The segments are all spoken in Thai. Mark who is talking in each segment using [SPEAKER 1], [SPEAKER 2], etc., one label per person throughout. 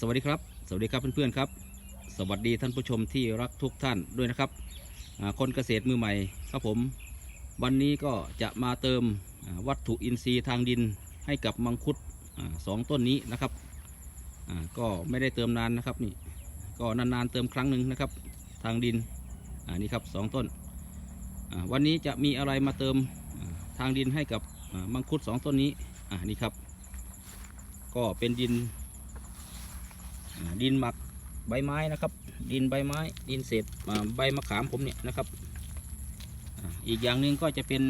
[SPEAKER 1] สวัสดีครับ สวัสดีครับเพื่อนๆครับ สวัสดีท่านผู้ชมที่รักทุกท่านด้วยนะครับ คนเกษตรมือใหม่ครับผม วันนี้ก็จะมาเติมวัตถุอินทรีย์ทางดินให้กับมังคุดอสองต้นนี้นะครับ ก็ไม่ได้เติมนานนะครับนี่ ก็นานๆเติมครั้งหนึ่งนะครับ ทางดินอ่านี่ครับสองต้น วันนี้จะมีอะไรมาเติมทางดินให้กับมังคุดสองต้นนี้อ่านี่ครับ ก็เป็นดิน ดินหมักใบไม้นะครับ ดินใบไม้ ดินเศษใบมะขามผมเนี่ยนะครับอีกอย่างหนึ่งก็จะเป็น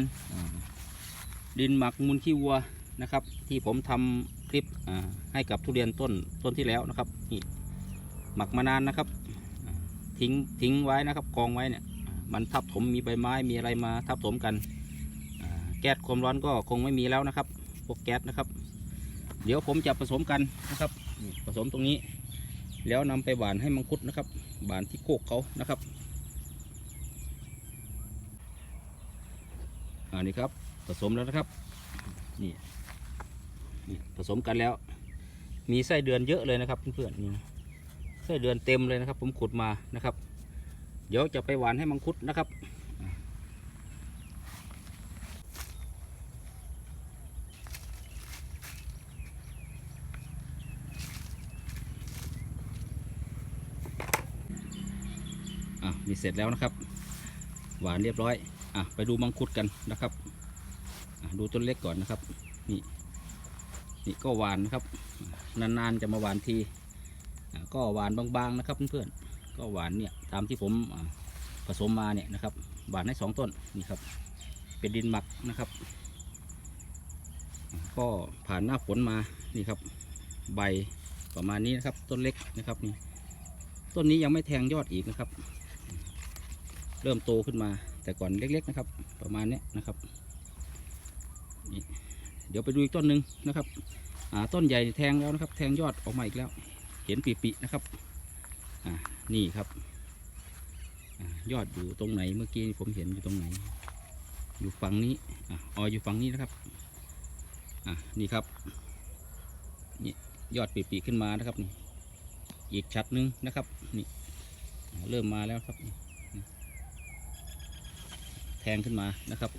[SPEAKER 1] ดินหมักมูลขี้วัวนะครับ ที่ผมทำคลิปให้กับทุเรียนต้นต้นที่แล้วนะครับนี่หมักมานานนะครับทิ้งทิ้งไว้นะครับกองไว้เนี่ยมันทับถมมีใบไม้มีอะไรมาทับถมกันแก๊สความร้อนก็คงไม่มีแล้วนะครับพวกแก๊สนะครับ เดี๋ยวผมจะผสมกันนะครับผสมตรงนี้ แล้วนำไปหวานให้มังคุดนะครับหวานที่โคกเขานะครับอันนี้ครับผสมแล้วนะครับนี่นี่ผสมกันแล้ว มีไส้เดือนเยอะเลยนะครับเพื่อนๆนี่ไส้เดือนเต็มเลยนะครับ ผมขุดมานะครับ เดี๋ยวจะไปหวานให้มังคุดนะครับ นี่เสร็จแล้วนะครับ หวานเรียบร้อยอะไปดูมังคุดกันนะครับดูต้นเล็กก่อนนะครับ นี่นี่ก็หวานนะครับ นานๆจะมาหวานทีก็หวานบางๆนะครับเพื่อนๆก็หวานเนี่ยตามที่ผมผสมมาเนี่ยนะครับ หวานให้สองต้นนี่ครับ เป็นดินหมักนะครับ ก็ผ่านหน้าฝนมานี่ครับ ใบประมาณนี้นะครับ ต้นเล็กนะครับนี่ต้นนี้ยังไม่แทงยอดอีกนะครับ เริ่มโตขึ้นมา แต่ก่อนเล็ก ๆ นะครับ ประมาณนี้นะครับ เดี๋ยวไปดูอีกต้นหนึ่งนะครับต้นใหญ่แทงแล้วนะครับ แทงยอดออกมาอีกแล้ว เห็นปีๆนะครับนี่ครับอยอดอยู่ตรงไหนเมื่อกี้ผมเห็นอยู่ตรงไหน อยู่ฝั่งนี้ออยออยู่ฝั่งนี้นะครับอ่านี่ครับนี่ยอดปีๆขึ้นมานะครับนี่อีกชัดหนึงนะครับนี่เริ่มมาแล้วครับ งขึ้นมานะครับ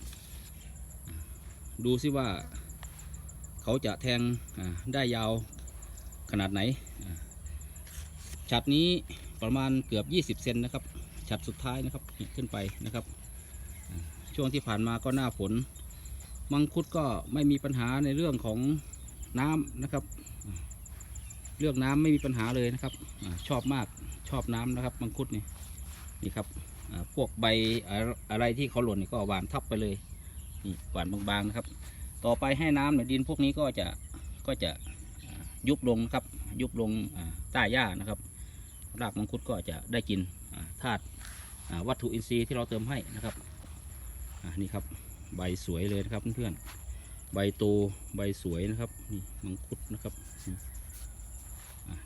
[SPEAKER 1] ดูซิว่าเขาจะแทงได้ยาวขนาดไหนฉัดนี้ประมาณเกือบ 20 เซนนะครับฉัดสุดท้ายนะครับขึ้นไปนะครับ ช่วงที่ผ่านมาก็หน้าฝนมังคุดก็ไม่มีปัญหาในเรื่องของน้ำนะครับ เรื่องน้ำไม่มีปัญหาเลยนะครับ ชอบมากชอบน้ำนะครับ มังคุดนี่นี่ครับ พวกใบอะไรที่เขาหล่นก็หวานทับไปเลยนี่หวานบางๆนะครับ ต่อไปให้น้ำเนี่ยดินพวกนี้ก็จะก็จะยุบลงนะครับ ยุบลงใต้หญ้านะครับรากมังคุดก็จะได้กินธาตุวัตถุอินทรีย์ที่เราเติมให้นะครับนี่ครับใบสวยเลยนะครับเพื่อนๆใบโตใบสวยนะครับนี่มังคุดนะครับ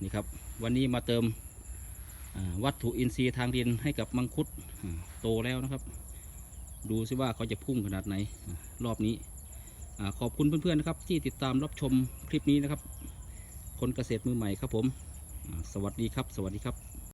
[SPEAKER 1] นี่ครับ วันนี้มาเติม วัตถุอินทรีย์ทางดินให้กับมังคุดโตแล้วนะครับ ดูซิว่าเขาจะพุ่งขนาดไหนรอบนี้ขอบคุณเพื่อนๆนะครับ ที่ติดตามรับชมคลิปนี้นะครับ คนเกษตรมือใหม่ครับผม สวัสดีครับ สวัสดีครับ